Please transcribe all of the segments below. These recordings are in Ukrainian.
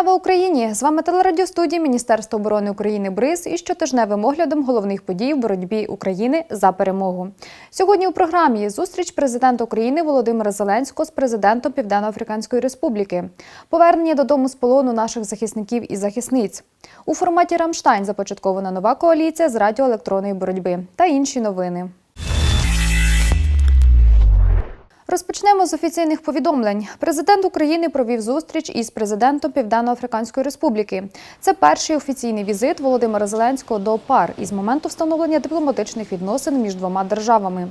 Слава Україні! З вами телерадіостудія Міністерства оборони України БРИЗ і щотижневим оглядом головних подій в боротьбі України за перемогу. Сьогодні у програмі зустріч президента України Володимира Зеленського з президентом Південно-Африканської Республіки, повернення додому з полону наших захисників і захисниць. У форматі Рамштайн започаткована нова коаліція з радіоелектронної боротьби та інші новини. Розпочнемо з офіційних повідомлень. Президент України провів зустріч із президентом Південно-Африканської Республіки. Це перший офіційний візит Володимира Зеленського до ПАР із моменту встановлення дипломатичних відносин між двома державами.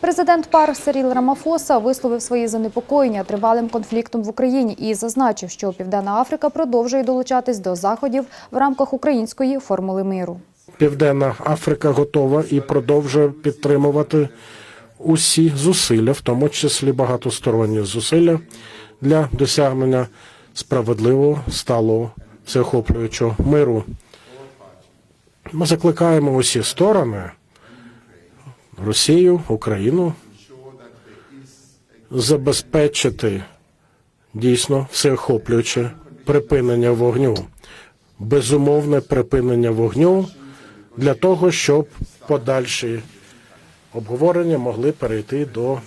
Президент ПАР Сиріл Рамафоса висловив свої занепокоєння тривалим конфліктом в Україні і зазначив, що Південна Африка продовжує долучатись до заходів в рамках української формули миру. Південна Африка готова і продовжує підтримувати усі зусилля, в тому числі багатосторонні зусилля для досягнення справедливого, сталого, всеохоплюючого миру. Ми закликаємо усі сторони Росію, Україну забезпечити дійсно всеохоплююче припинення вогню, безумовне припинення вогню для того, щоб подальші обговорення могли перейти до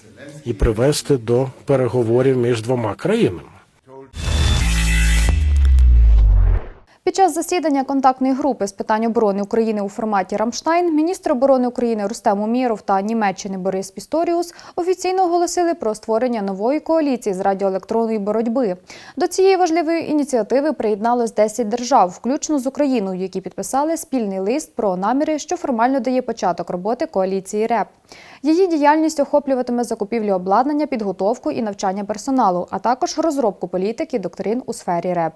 і привести до переговорів між двома країнами. Під час засідання контактної групи з питань оборони України у форматі Рамштайн міністр оборони України Рустем Умєров та Німеччини Борис Пісторіус офіційно оголосили про створення нової коаліції з радіоелектронної боротьби. До цієї важливої ініціативи приєдналось 10 держав, включно з Україною, які підписали спільний лист про наміри, що формально дає початок роботи коаліції РЕП. Її діяльність охоплюватиме закупівлю обладнання, підготовку і навчання персоналу, а також розробку політики доктрин у сфері РЕП.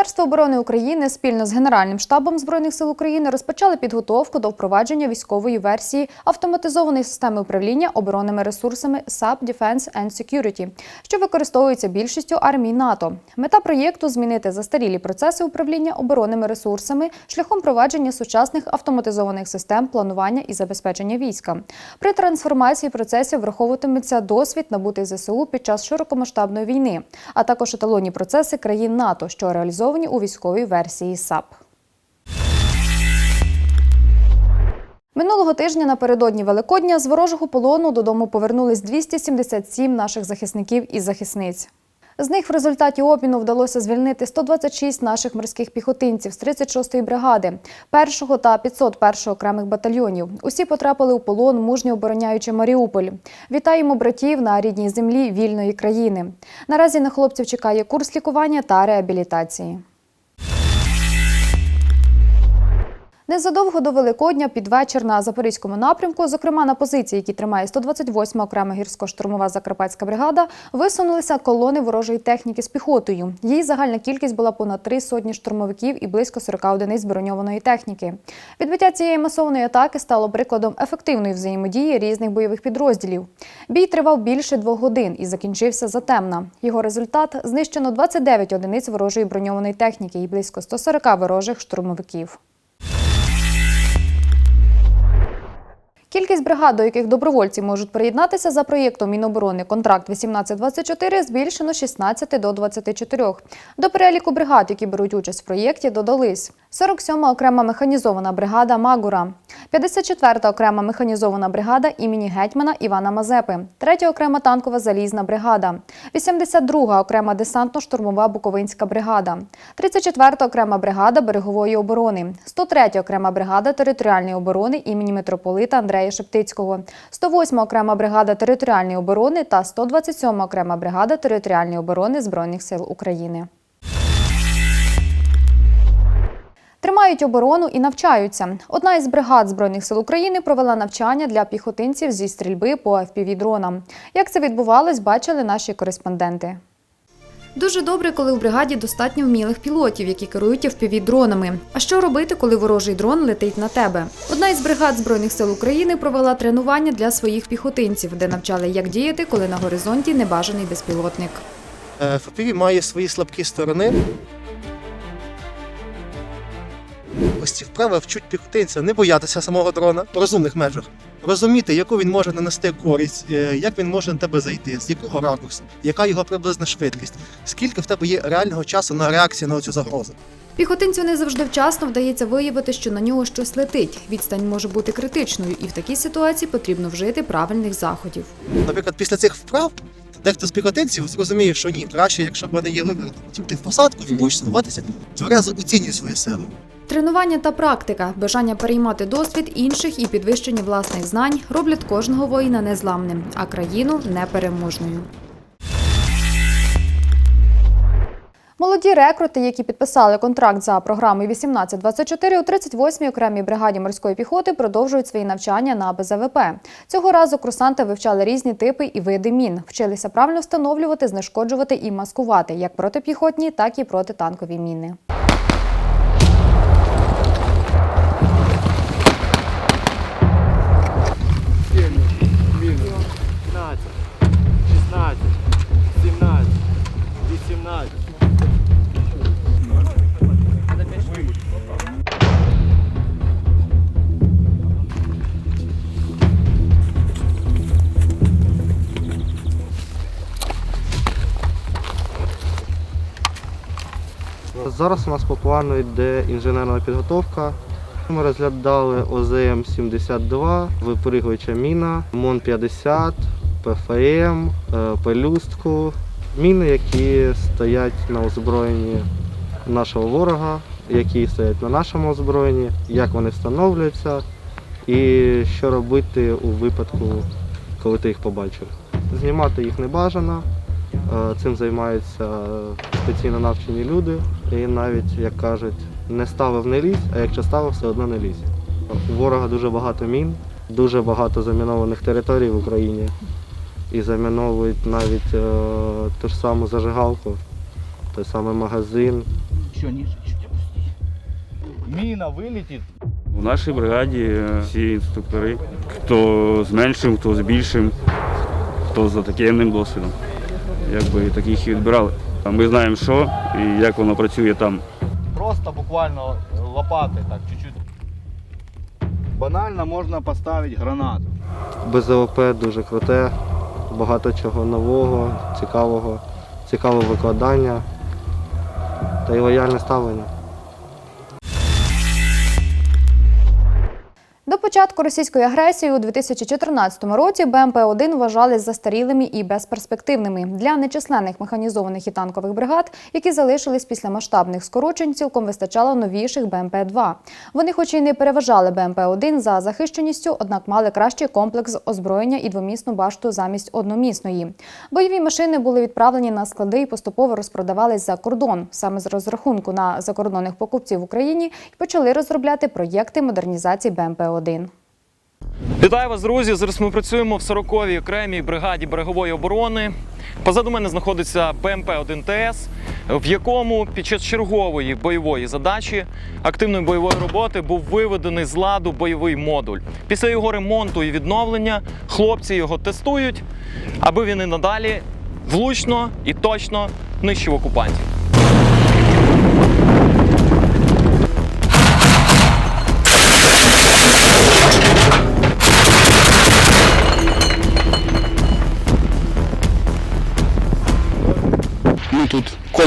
Міністерство оборони України спільно з Генеральним штабом збройних сил України розпочали підготовку до впровадження військової версії автоматизованої системи управління оборонними ресурсами SAP Defense and Security, що використовується більшістю армій НАТО. Мета проєкту змінити застарілі процеси управління оборонними ресурсами шляхом провадження сучасних автоматизованих систем планування і забезпечення війська. При трансформації процесів враховуватиметься досвід набутий ЗСУ під час широкомасштабної війни, а також еталонні процеси країн НАТО, що реалізовані у військовій версії САП. Минулого тижня напередодні Великодня з ворожого полону додому повернулись 277 наших захисників і захисниць. З них в результаті обміну вдалося звільнити 126 наших морських піхотинців з 36-ї бригади, 1-го та 501-го окремих батальйонів. Усі потрапили у полон, мужньо обороняючи Маріуполь. Вітаємо братів на рідній землі вільної країни. Наразі на хлопців чекає курс лікування та реабілітації. Незадовго до Великодня під вечір на Запорізькому напрямку, зокрема на позиції, які тримає 128 окрема гірсько-штурмова Закарпатська бригада, висунулися колони ворожої техніки з піхотою. Її загальна кількість була понад три сотні штурмовиків і близько 40 одиниць броньованої техніки. Відбиття цієї масованої атаки стало прикладом ефективної взаємодії різних бойових підрозділів. Бій тривав більше двох годин і закінчився затемна. Його результат знищено 29 одиниць ворожої броньованої техніки і близько 140 ворожих штурмовиків. Кількість бригад, до яких добровольці можуть приєднатися за проєктом Міноборони контракт 1824 збільшено 16 до 24. До переліку бригад, які беруть участь в проєкті, додались 47-ма окрема механізована бригада Магура, 54-та окрема механізована бригада імені гетьмана Івана Мазепи, 3-я окрема танкова залізна бригада, 82-га окрема десантно-штурмова Буковинська бригада, 34-та окрема бригада берегової оборони, 103-я окрема бригада територіальної оборони імені митрополита Андрея Шептицького, 108-ма окрема бригада територіальної оборони та 127-ма окрема бригада територіальної оборони Збройних сил України. Тримають оборону і навчаються. Одна із бригад Збройних сил України провела навчання для піхотинців зі стрільби по FPV-дронам. Як це відбувалось, бачили наші кореспонденти. Дуже добре, коли в бригаді достатньо вмілих пілотів, які керують FPV-дронами. А що робити, коли ворожий дрон летить на тебе? Одна із бригад Збройних сил України провела тренування для своїх піхотинців, де навчали, як діяти, коли на горизонті небажаний безпілотник. ФПВ має свої слабкі сторони. Ці вправи вчуть піхотинця не боятися самого дрона в розумних межах, розуміти, яку він може нанести користь, е, як він може на тебе зайти, з якого ракурсу, яка його приблизна швидкість, скільки в тебе є реального часу на реакцію на цю загрозу. Піхотинцю не завжди вчасно вдається виявити, що на нього щось летить. Відстань може бути критичною, і в такій ситуації потрібно вжити правильних заходів. Наприклад, після цих вправ дехто з піхотинців зрозуміє, що ні, краще, якщо в мене є вибір, ти в посадку і будеш сховатися, тверезо оцінюй свої сили. Тренування та практика, бажання переймати досвід інших і підвищення власних знань роблять кожного воїна незламним, а країну непереможною. Молоді рекрути, які підписали контракт за програмою 1824 у 38-й окремій бригаді морської піхоти, продовжують свої навчання на БЗВП. Цього разу курсанти вивчали різні типи і види мін, вчилися правильно встановлювати, знешкоджувати і маскувати як протипіхотні, так і протитанкові міни. Зараз у нас по плану йде інженерна підготовка. Ми розглядали ОЗМ-72, випригуюча міна, МОН-50, ПФМ, е, пелюстку. Міни, які стоять на озброєнні нашого ворога, які стоять на нашому озброєнні, як вони встановлюються і що робити у випадку, коли ти їх побачив. Знімати їх не бажано. Е, Цим займаються спеційно навчені люди. І навіть, як кажуть, не ставив не лізь, а якщо ставив, все одно не лізь. У ворога дуже багато мін, дуже багато замінованих територій в Україні. І заміновують навіть е, ту ж саму зажигалку, той самий магазин. Ниже. Міна вилетить. У нашій бригаді е, всі інструктори, хто з меншим, хто з більшим, хто з таким досвідом. Якби таких і відбирали. Ми знаємо, що і як воно працює там. Просто буквально лопати так чуть-чуть. Банально можна поставити гранату. Без БЗОП дуже круте, багато чого нового, цікавого, цікаве викладання та й лояльне ставлення. Початку російської агресії у 2014 році БМП-1 вважали застарілими і безперспективними для нечисленних механізованих і танкових бригад, які залишились після масштабних скорочень. Цілком вистачало новіших БМП-2. Вони, хоч і не переважали БМП-1 за захищеністю, однак мали кращий комплекс озброєння і двомісну башту замість одномісної. Бойові машини були відправлені на склади і поступово розпродавались за кордон. Саме з розрахунку на закордонних покупців в Україні почали розробляти проєкти модернізації БМП-1. Вітаю вас, друзі! Зараз ми працюємо в 40-й окремій бригаді берегової оборони. Позаду мене знаходиться БМП-1ТС, в якому під час чергової бойової задачі активної бойової роботи був виведений з ладу бойовий модуль. Після його ремонту і відновлення хлопці його тестують, аби він і надалі влучно і точно нищив окупантів.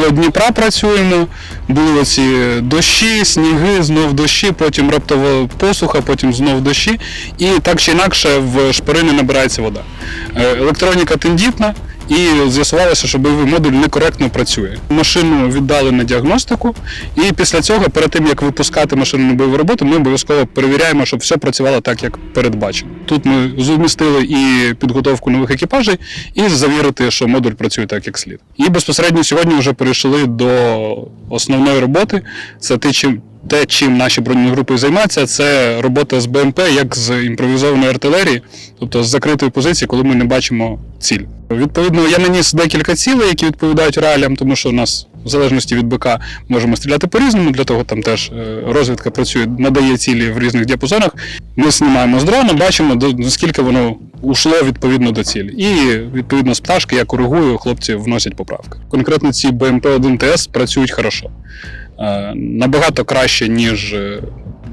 Коло Дніпра працюємо. Були оці дощі, сніги, знов дощі, потім раптово посуха, потім знов дощі. І так чи інакше в шпирини набирається вода. Е, Електроніка тендітна, і з'ясувалося, що бойовий модуль некоректно працює. Машину віддали на діагностику, і після цього, перед тим як випускати машину на бойову роботу, ми обов'язково перевіряємо, щоб все працювало так, як передбачено. Тут ми зумістили і підготовку нових екіпажей, і завірити, що модуль працює так, як слід. І безпосередньо сьогодні вже перейшли до основної роботи. Це те, чим. Те, чим наші броньовані групи займаються, це робота з БМП як з імпровізованої артилерії, тобто з закритої позиції, коли ми не бачимо ціль. Відповідно, я наніс декілька цілей, які відповідають реаліям, тому що у нас в залежності від БК можемо стріляти по-різному. Для того там теж е, розвідка працює, надає цілі в різних діапазонах. Ми знімаємо з дрона, бачимо наскільки воно ушло відповідно до цілі. І відповідно з пташки я коригую, хлопці вносять поправки. Конкретно ці БМП-1 ТС працюють хорошо. Е, набагато краще, ніж е,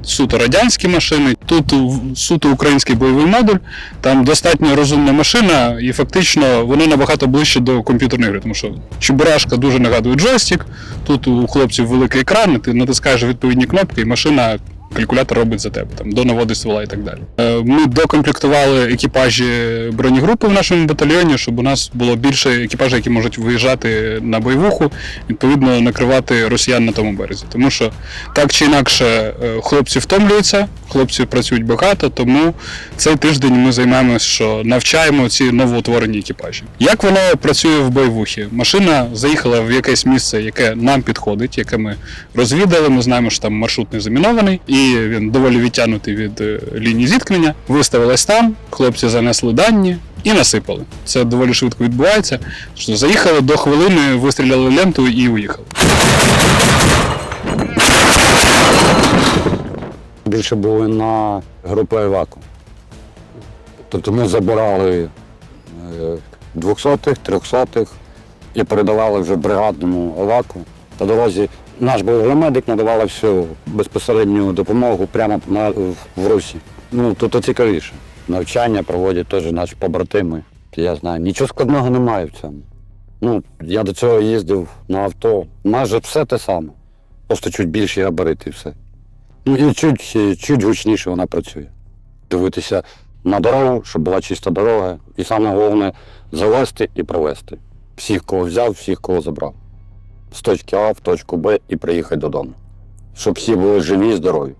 суто радянські машини. Тут суто український бойовий модуль, там достатньо розумна машина, і фактично вони набагато ближче до комп'ютерної гри, тому що Чебурашка дуже нагадує джойстик. Тут у хлопців великий екран, ти натискаєш відповідні кнопки, і машина. Калькулятор робить за тебе там до наводи ствола і так далі. Е, Ми докомплектували екіпажі бронегрупи в нашому батальйоні, щоб у нас було більше екіпажів, які можуть виїжджати на бойовуху, відповідно накривати росіян на тому березі. Тому що так чи інакше е, хлопці втомлюються, хлопці працюють багато, тому цей тиждень ми займаємося, що навчаємо ці новоутворені екіпажі. Як воно працює в бойовухі? Машина заїхала в якесь місце, яке нам підходить, яке ми розвідали. Ми знаємо, що там маршрут не замінований, і він доволі відтягнутий від е, лінії зіткнення. Виставилась там, хлопці занесли дані. І насипали. Це доволі швидко відбувається. Що заїхали до хвилини, вистріляли ленту і уїхали. більше були на групи Еваку. Тобто ми забирали е, 200-х, 300-х і передавали вже бригадному Еваку. По дорозі наш бойовий медик надавала всю безпосередню допомогу прямо на, в Русі. Ну, тут цікавіше. Навчання проводять теж наші побратими. Я знаю, нічого складного немає в цьому. Ну, я до цього їздив на авто. Майже все те саме. Просто чуть більші габарити і все. Ну і чуть, чуть гучніше вона працює. Дивитися на дорогу, щоб була чиста дорога, і саме головне завести і провести. Всіх, кого взяв, всіх, кого забрав. З точки А в точку Б і приїхати додому. Щоб всі були живі і здорові.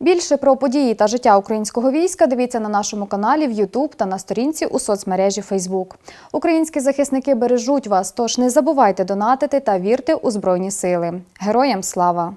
Більше про події та життя українського війська дивіться на нашому каналі в YouTube та на сторінці у соцмережі Facebook. Українські захисники бережуть вас, тож не забувайте донатити та вірте у Збройні Сили. Героям слава!